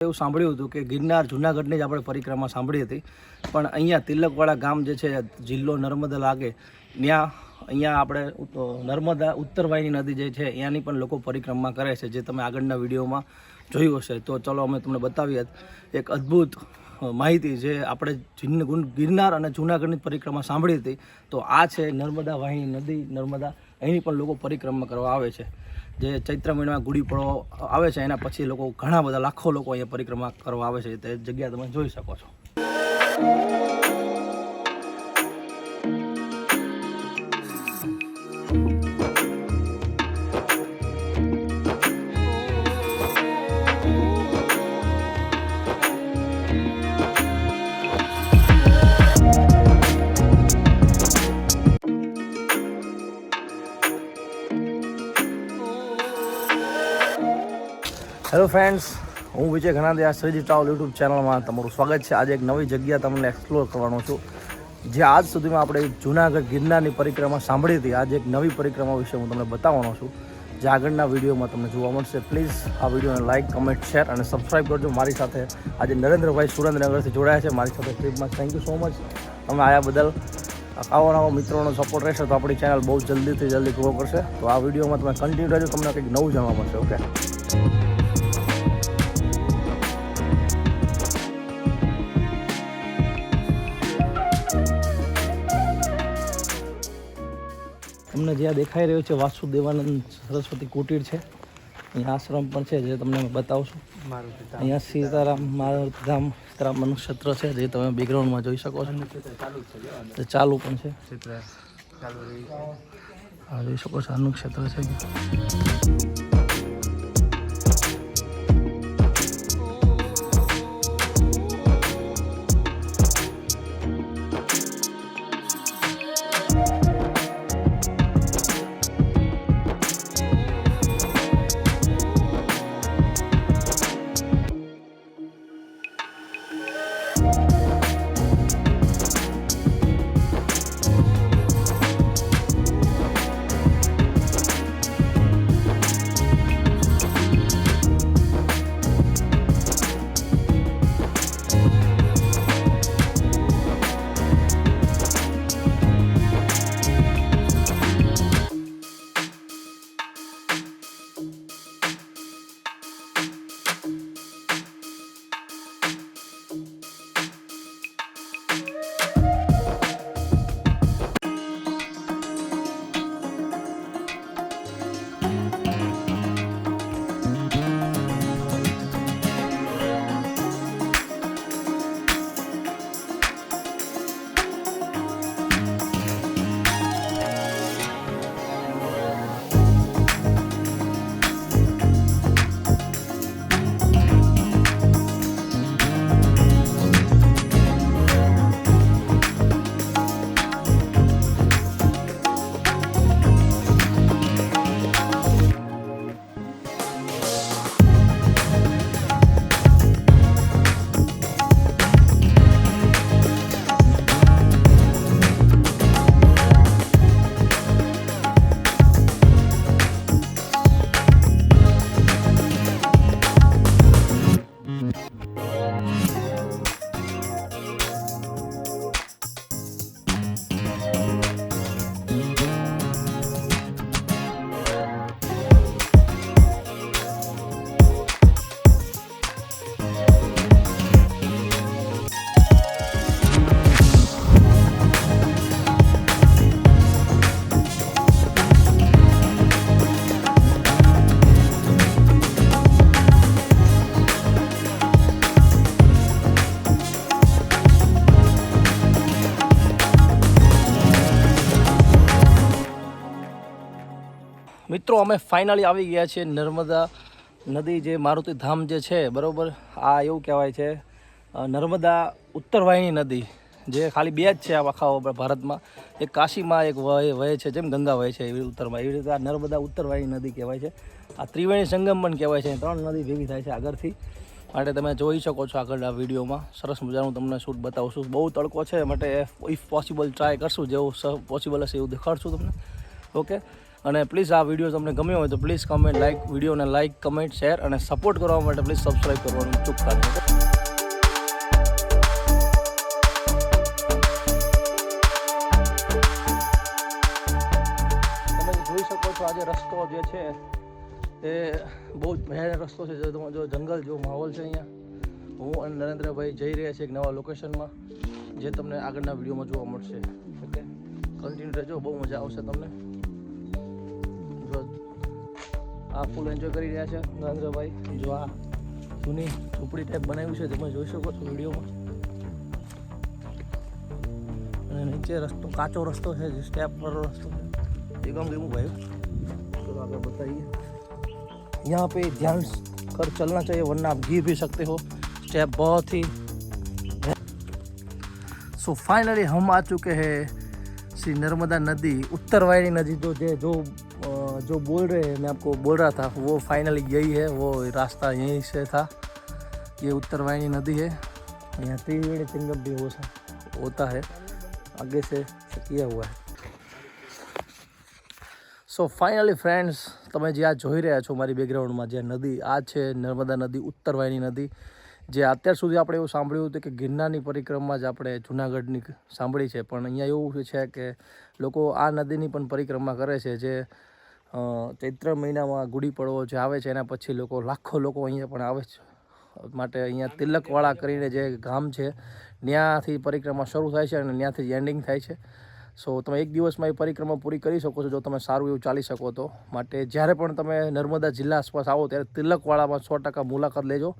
એવું સાંભળ્યું હતું કે ગિરનાર જુનાગઢની જ આપણે પરિક્રમા સાંભળી હતી. પણ અહીંયા તિલકવાડા ગામ જે છે, જિલ્લો નર્મદા લાગે. ત્યાં અહીંયા આપણે નર્મદા નર્મદા ઉત્તરવાહિની નદી જે છે, ત્યાંની પણ લોકો પરિક્રમા કરે છે, જે તમે આગળના વિડીયોમાં જોયું હશે. તો ચલો અમે તમને બતાવીએ. એક અદ્ભુત માહિતી જે આપણે ગિરનાર અને જુનાગઢની પરિક્રમા સાંભળી હતી. તો આ છે નર્મદા વાહિની નદી, નર્મદા અહીંની પણ લોકો પરિક્રમા કરવા આવે છે. જે ચૈત્ર મહિનામાં ગુડી પડો આવે છે, એના પછી લોકો ઘણા બધા લાખો લોકો અહીંયા પરિક્રમા કરવા આવે છે. તે જગ્યા તમે જોઈ શકો છો. હેલો ફ્રેન્ડ્સ હું વિજય ઘનાદિયા શ્રીજી ટ્રાવલ યુટ્યુબ ચેનલમાં તમારું સ્વાગત છે. આજે એક નવી જગ્યા તમને એક્સપ્લોર કરવાનો છું. જે આજ સુધીમાં આપણે જૂનાગઢ ગિરનારની પરિક્રમા સાંભળી હતી. આજે એક નવી પરિક્રમા વિશે હું તમને બતાવવાનો છું. જે આગળના વિડીયોમાં તમને જોવા મળશે. પ્લીઝ આ વિડીયોને લાઇક કમેન્ટ શેર અને સબસ્ક્રાઈબ કરજો. મારી સાથે આજે નરેન્દ્રભાઈ સુરેન્દ્રનગરથી જોડાયા છે. મારી સાથે ટ્રીપમાં થેન્ક યુ સો મચ તમે આયા બદલ આવા નવા મિત્રોનો સપોર્ટ રહેશે તો આપણી ચેનલ બહુ જલ્દીથી જલ્દી ગ્રો કરશે. તો આ વિડીયોમાં તમે કન્ટિન્યુ રહેજો. તમને કંઈક નવું જાણવા મળશે. ઓકે તમને જ્યાં દેખાઈ રહ્યો છે વાસુદેવાનંદ સરસ્વતી કુટીર છે. અહીંયા આશ્રમ પણ છે જે તમને બતાવશું અહીંયા સીતારામ મારુધામ સીતારામ મનુક્ષેત્ર છે જે તમે બેકગ્રાઉન્ડમાં જોઈ શકો છો. તે ચાલુ પણ છે. જોઈ શકો છો અનુક્ષેત્ર છે. મિત્રો, અમે ફાઇનલી આવી ગયા છીએ નર્મદા નદી જે મારુતિ ધામ જે છે, બરાબર? આ એવું કહેવાય છે નર્મદા ઉત્તરવાહિની નદી, જે ખાલી બે જ છે આ આખા ભારતમાં. એક કાશીમાં એક વહે વહે છે, જેમ ગંગા વહે છે એવી ઉત્તરમાં. એવી રીતે આ નર્મદા ઉત્તરવાહિની નદી કહેવાય છે. આ ત્રિવેણી સંગમ પણ કહેવાય છે. ત્રણ નદી ભેગી થાય છે આગળથી. માટે તમે જોઈ શકો છો આગળ આ વિડીયોમાં. સરસ મજાનું તમને શૂટ બતાવું છું બહુ તડકો છે, માટે ઇફ પોસિબલ ટ્રાય કરશું, જેવું પોસિબલ હશે એવું દેખાડશું તમને. ઓકે અને પ્લીઝ આ વીડિયો તમને ગમ્યો હોય તો પ્લીઝ કમેન્ટ લાઈક વિડીયોને લાઈક કમેન્ટ શેર અને સપોર્ટ કરવા માટે પ્લીઝ સબસ્ક્રાઈબ કરવાનું ચૂકતા નહીં તમે જોઈ શકો છો આજે રસ્તો જે છે એ બહુ જ ભયાનક રસ્તો છે. તમે જો જંગલ જો માહોલ છે અહીંયા. હું અને નરેન્દ્રભાઈ જઈ રહ્યા છીએ એક નવા લોકેશનમાં જે તમને આગળના વિડીયોમાં જોવા મળશે. ઓકે. કન્ટિન્યુ રહેજો બહુ મજા આવશે તમને. આ ફૂલ એન્જોય કરી રહ્યા છે નરેન્દ્રભાઈ જો આ જૂની ઝૂંપડી ટાઈપ બનાવ્યું છે તમે જોઈ શકો છો વિડીયોમાં અને નીચે રસ્તો કાચો રસ્તો છે જે સ્ટેપ વાળો રસ્તો છે એ કામ કેવું ભાઈ चलो आगे बताइए यहाँ पे ध्यान कर चलना चाहिए वरना आप गिर भी सकते हो स्टेप बहुत ही सो फाइनली हम आ चुके हैं श्री नर्मदा नदी उत्तरवाहिनी नदी जो जो जो अ, जो बोल रहे हैं मैं आपको बोल रहा था वो फाइनली यही है वो रास्ता यहीं से था ये उत्तरवाहिनी नदी है यहाँ त्रिवेणी संगम भी हो होता है आगे से किया हुआ है સો ફાઇનલી ફ્રેન્ડ્સ તમે જે આ જોઈ રહ્યા છો મારી બેકગ્રાઉન્ડમાં જે નદી આ છે નર્મદા નદી ઉત્તરવાહિની નદી જે અત્યાર સુધી આપણે એવું સાંભળ્યું હતું કે ગિરનારની પરિક્રમા જ આપણે જુનાગઢની સાંભળી છે પણ અહીંયા એવું છે કે લોકો આ નદીની પણ પરિક્રમા કરે છે જે અ, ચૈત્ર મહિનામાં ગુડી પડવો જે આવે છે, એના પછી લોકો, લાખો લોકો અહીંયા પણ આવે છે. માટે અહીંયા તિલકવાળા કરીને જે ગામ છે ત્યાંથી પરિક્રમા શરૂ થાય છે અને ત્યાંથી એન્ડિંગ થાય છે. સો તમે એક દિવસમાં એ પરિક્રમા પૂરી કરી શકો છો, જો તમે સારું એવું ચાલી શકો તો. માટે જ્યારે પણ તમે નર્મદા જિલ્લા આસપાસ આવો, ત્યારે તિલકવાળામાં સો ટકા મુલાકાત લેજો.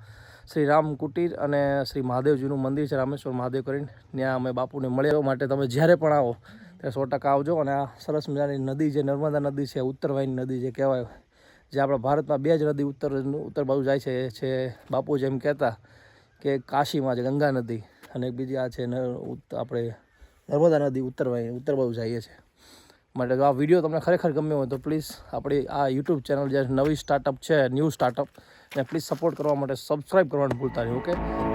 શ્રી રામ કુટીર અને શ્રી મહાદેવજીનું મંદિર છે, રામેશ્વર મહાદેવ કરીને. ત્યાં અમે બાપુને મળ્યા. માટે તમે જ્યારે પણ આવો ત્યારે સો ટકા આવજો અને આ સરસ મજાની નદી જે નર્મદા નદી છે, ઉત્તરવાહિની નદી જે કહેવાય, જે આપણા ભારતમાં બે જ નદી ઉત્તર ઉત્તર બાજુ જાય છે એ છે બાપુ જેમ કહેતા કે કાશીમાં છે ગંગા નદી અને એક બીજી આ છે આપણે નર્મદા નદી ઉત્તર વાય- ઉત્તર બાજુ જઈએ છીએ. માટે જો આ વીડિયો તમને ખરેખર ગમ્યો હોય તો પ્લીઝ આપણી આ યુટ્યુબ ચેનલ જે નવી સ્ટાર્ટઅપ છે ન્યૂ સ્ટાર્ટઅપ ને પ્લીઝ સપોર્ટ કરવા માટે સબસ્ક્રાઈબ કરવાનું ભૂલતા નહીં ઓકે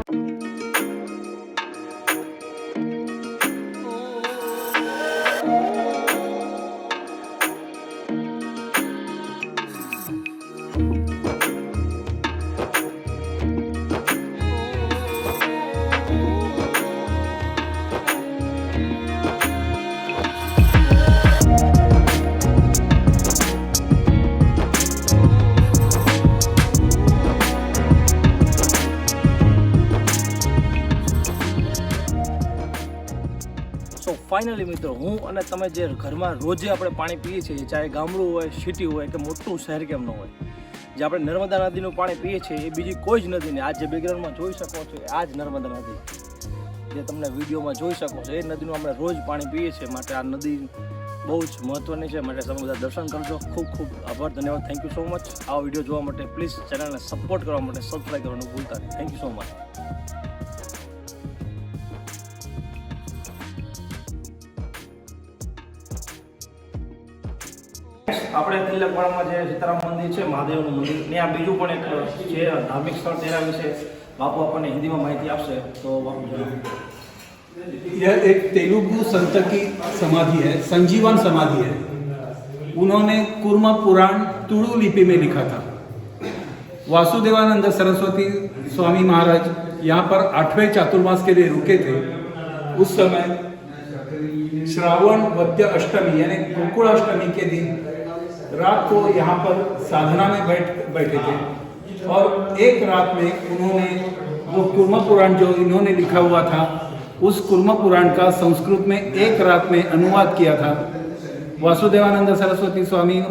ફાઇનલી મિત્રો, હું અને તમે જે ઘરમાં રોજે આપણે પાણી પીએ છીએ, ચાહે ગામડું હોય, સિટી હોય કે મોટું શહેર કેમ ન હોય, જે આપણે નર્મદા નદીનું પાણી પીએ છીએ, એ બીજી કોઈ જ નદી ને આ જે બેકગ્રાઉન્ડમાં જોઈ શકો છો આ જ નર્મદા નદી. જે તમને વિડીયોમાં જોઈ શકો છો, એ નદીનું આપણે રોજ પાણી પીએ છીએ, માટે આ નદી બહુ જ મહત્ત્વની છે, માટે તમે બધા દર્શન કરજો. ખૂબ ખૂબ આભાર, ધન્યવાદ થેન્ક યુ સો મચ આ વીડિયો જોવા માટે પ્લીઝ ચેનલને સપોર્ટ કરવા માટે સબસ્ક્રાઈબ કરવાનું ભૂલતા નહીં. થેન્ક યુ સો મચ આપણે તિલકવાડામાં જે સીતારામ મંદિર છે મહાદેવનું મંદિર ત્યાં બીજું પણ એક છે ધાર્મિક સ્થળ તેના વિશે બાપુ આપણને હિન્દીમાં માહિતી આપશે તો બાપુ જણાવો यह एक तेलुगु संत की समाधि है संजीवन समाधि है उन्होंने कुर्म पुराण तुड़ु लिपि में लिखा था वासुदेवानंद सरस्वती स्वामी महाराज यहाँ पर आठवें चातुर्मास के लिए रुके थे उस समय श्रावण वद्य अष्टमी यानी गोकुल अष्टमी के दिन रात को यहाँ पर साधना में बैठ बैठे थे। और एक रात में उन्होंने वो कुर्म पुराण जो इन्होंने लिखा हुआ था, उस कुर्म पुराण का संस्कृत में एक रात में अनुवाद किया था। वासुदेवानंद सरस्वती स्वामी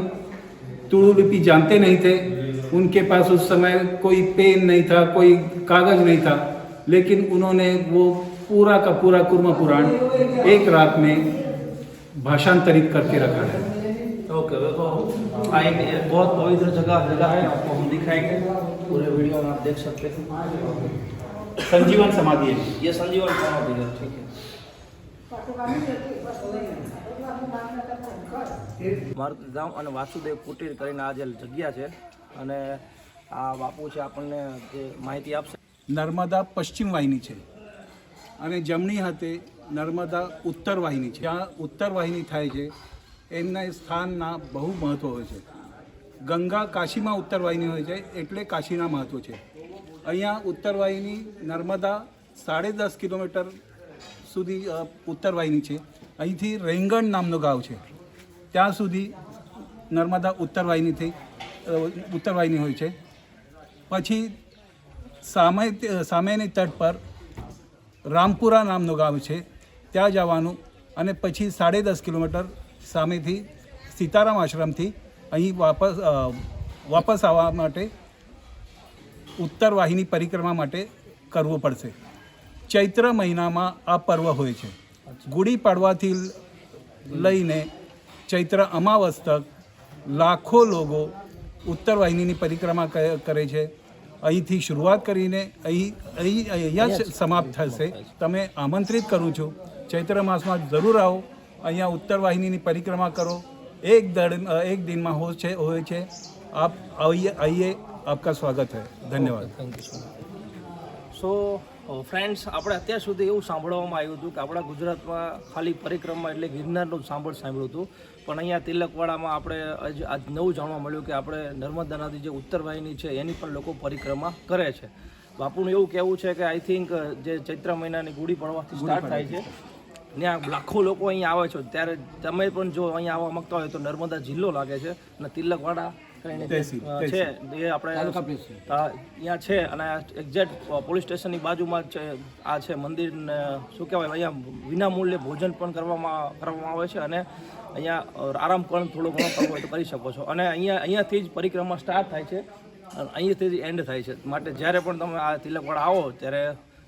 तुड़ु लिपि जानते नहीं थे। उनके पास उस समय कोई पेन नहीं था, कोई कागज़ नहीं था। लेकिन उन्होंने वो पूरा का पूरा कुर्म पुराण एक रात में भाषांतरित करके रखा है। हाँ एक एक बहुत पवित्र जगह जगह है आपको हम दिखाएंगे पूरे वीडियो में आप देख सकते हैं संजीवन समाधि है ये संजीवन समाधि है ठीक है મારું ગામ અને વાસુદેવ કુટીર કરીને આ જે જગ્યા છે અને આ બાપુ છે આપણને જે માહિતી આપશે નર્મદા પશ્ચિમ વાહિની છે અને જમણી હાથે નર્મદા ઉત્તર વાહિની છે જ્યાં ઉત્તર વાહિની થાય છે એમના સ્થાનના બહુ મહત્ત્વ હોય છે. ગંગા કાશીમાં ઉત્તરવાહિની હોય છે, એટલે કાશીના મહત્ત્વ છે. અહીંયા ઉત્તરવાહિની નર્મદા સાડે દસ કિલોમીટર સુધી ઉત્તરવાહિની છે. અહીંથી રેંગણ નામનું ગાવ છે. ત્યાં સુધી નર્મદા ઉત્તરવાહિનીથી ઉત્તરવાહિની હોય છે. પછી સામે, સામેની તટ પર રામપુરા નામનું ગામ છે. ત્યાં જવાનું અને પછી સાડે દસ કિલોમીટર સામેથી સીતારામ આશ્રમથી અહીં વાપસ વાપસ આવવા માટે ઉત્તર વાહિની પરિક્રમા માટે કરવું પડશે. ચૈત્ર મહિનામાં આ પર્વ હોય છે. ગુડી પાડવાથી લઈને ચૈત્ર અમાવસ તક લાખો લોકો ઉત્તર વાહિનીની પરિક્રમા કરે છે. અહીંથી શરૂઆત કરીને અહીં અહીં અહીંયા જ સમાપ્ત થશે. તમે આમંત્રિત કરું છું. ચૈત્ર માસમાં જરૂર આવો. અહીંયા ઉત્તર વાહિનીની પરિક્રમા કરો. એક દળ એક દિનમાં હોય છે હોય છે. આપ આઈએ આઈએ આપકા સ્વાગત હૈ. ધન્યવાદ. Thank you so so friends આપણે અત્યાર સુધી એવું સાંભળવામાં આવ્યું હતું કે આપણા ગુજરાતમાં ખાલી પરિક્રમા એટલે ગિરનારનું જ સાંભળ સાંભળ્યું હતું. પણ અહીંયા તિલકવાડામાં આપણે આજ આજ નવું જાણવા મળ્યું કે આપણે નર્મદા નદી જે ઉત્તર વાહિની છે એની પણ લોકો પરિક્રમા કરે છે. બાપુનું એવું કહેવું છે કે આઈ થિંક જે ચૈત્ર મહિનાની ગુડી પડવાથી સ્ટાર્ટ થાય છે. ત્યાં લાખો લોકો અહીંયા આવે છે. ત્યારે તમે પણ જો અહીંયા આવવા માંગતા હોય તો નર્મદા જિલ્લો લાગે છે અને તિલકવાડા છે. એ આપણે અહીંયા છે અને એક્ઝેક્ટ પોલીસ સ્ટેશનની બાજુમાં જ છે આ છે મંદિર ને શું કહેવાય અહીંયા વિનામૂલ્યે ભોજન પણ કરવામાં કરવામાં આવે છે અને અહીંયા આરામ પણ થોડો ઘણો કરવો હોય તો કરી શકો છો. અને અહીંયા અહીંયાથી જ પરિક્રમા સ્ટાર્ટ થાય છે અને અહીંયાથી જ એન્ડ થાય છે. માટે જ્યારે પણ તમે આ તિલકવાડા આવો ત્યારે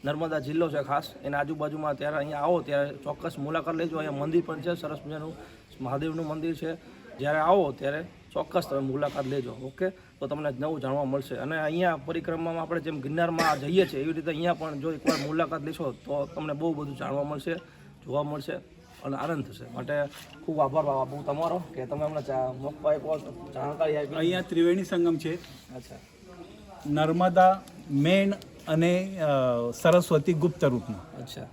નર્મદા જિલ્લો છે ખાસ. એના આજુબાજુમાં ત્યારે અહીંયા આવો ત્યારે ચોક્કસ મુલાકાત લેજો. અહીંયા મંદિર પણ છે સરસ મજાનું. મહાદેવનું મંદિર છે. જ્યારે આવો ત્યારે ચોક્કસ તમે મુલાકાત લેજો ઓકે? તો તમને નવું જાણવા મળશે. અને અહીંયા પરિક્રમામાં આપણે જેમ ગિરનારમાં જઈએ છીએ એવી રીતે અહીંયા પણ જો એકવાર મુલાકાત લેશો તો તમને બહુ બધું જાણવા મળશે જોવા મળશે અને આનંદ થશે. માટે ખૂબ આભાર બાબુ તમારો કે તમે અમને મોકો આપ્યો જાણકારી આપી. અહીંયા ત્રિવેણી સંગમ છે. અચ્છા. નર્મદા મેણ અને સરસ્વતી ગુપ્ત રૂપમાં. અચ્છા.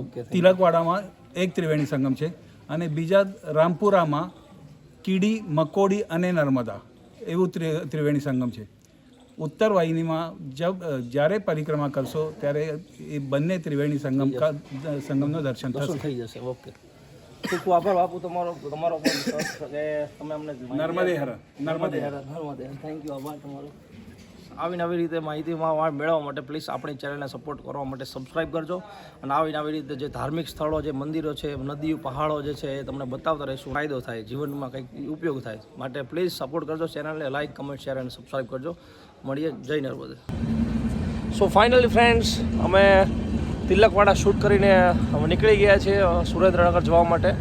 ઓકે તિલકવાડામાં એક ત્રિવેણી સંગમ છે અને બીજા રામપુરામાં કીડી મકોડી અને નર્મદા એવું ત્રિવેણી સંગમ છે. ઉત્તર વાહિનીમાં જબ જ્યારે પરિક્રમા કરશો ત્યારે એ બંને ત્રિવેણી સંગમ સંગમનું દર્શન થશે. થઈ જશે ઓકે. ખૂબ આભાર બાપુ તમારો તમારો કે તમે અમને નર્મદે હર નર્મદે હર નર્મદે થેન્ક યુ આભાર તમારો. આવીને આવી રીતે માહિતીમાં મેળવવા માટે પ્લીઝ આપણી ચેનલને સપોર્ટ કરવા માટે સબસ્ક્રાઇબ કરજો. અને આવીને આવી રીતે જે ધાર્મિક સ્થળો, જે મંદિરો છે, નદીઓ, પહાડો જે છે એ તમને બતાવતા રહીશું. ફાયદો થાય, જીવનમાં કંઈક ઉપયોગ થાય. માટે પ્લીઝ સપોર્ટ કરજો ચેનલને લાઇક કમેન્ટ શેર અને સબસ્ક્રાઈબ કરજો. મળીએ, જય નર્મદે. સો ફાઇનલી ફ્રેન્ડ્સ અમે તિલકવાડા શૂટ કરીને અમે નીકળી ગયા છીએ સુરેન્દ્રનગર જવા માટે.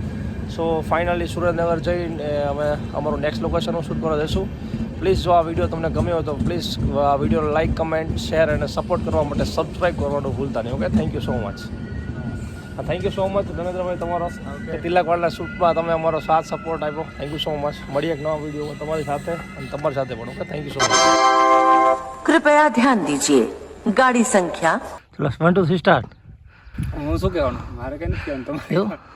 સો ફાઇનલી સુરેન્દ્રનગર જઈને અમે અમારું નેક્સ્ટ લોકેશનનું શૂટ કરવા જઈશું. પ્લીઝ જો આ વીડિયો તમને ગમ્યો તો પ્લીઝ આ વીડિયો લાઇક કમેન્ટ શેર અને સપોર્ટ કરવા માટે સબસ્ક્રાઈબ કરવાનું ભૂલતા નહીં okay thank you so much thank you so much Dhanendrabhai તમારો. તિલકવાડના શૂટમાં તમે અમારો સાથ સપોર્ટ આપ્યો. થેન્ક યુ સો મચ મળી એક નવા વીડિયો તમારી સાથે અને તમારી સાથે પણ okay thank you so much કૃપયા ધ્યાન દીજીએ. ગાડી સંખ્યા ચલો વન ટુ થ્રી સ્ટાર્ટ હું શું કહેવાનું? મારે કંઈ નથી કહેવાનું તમારે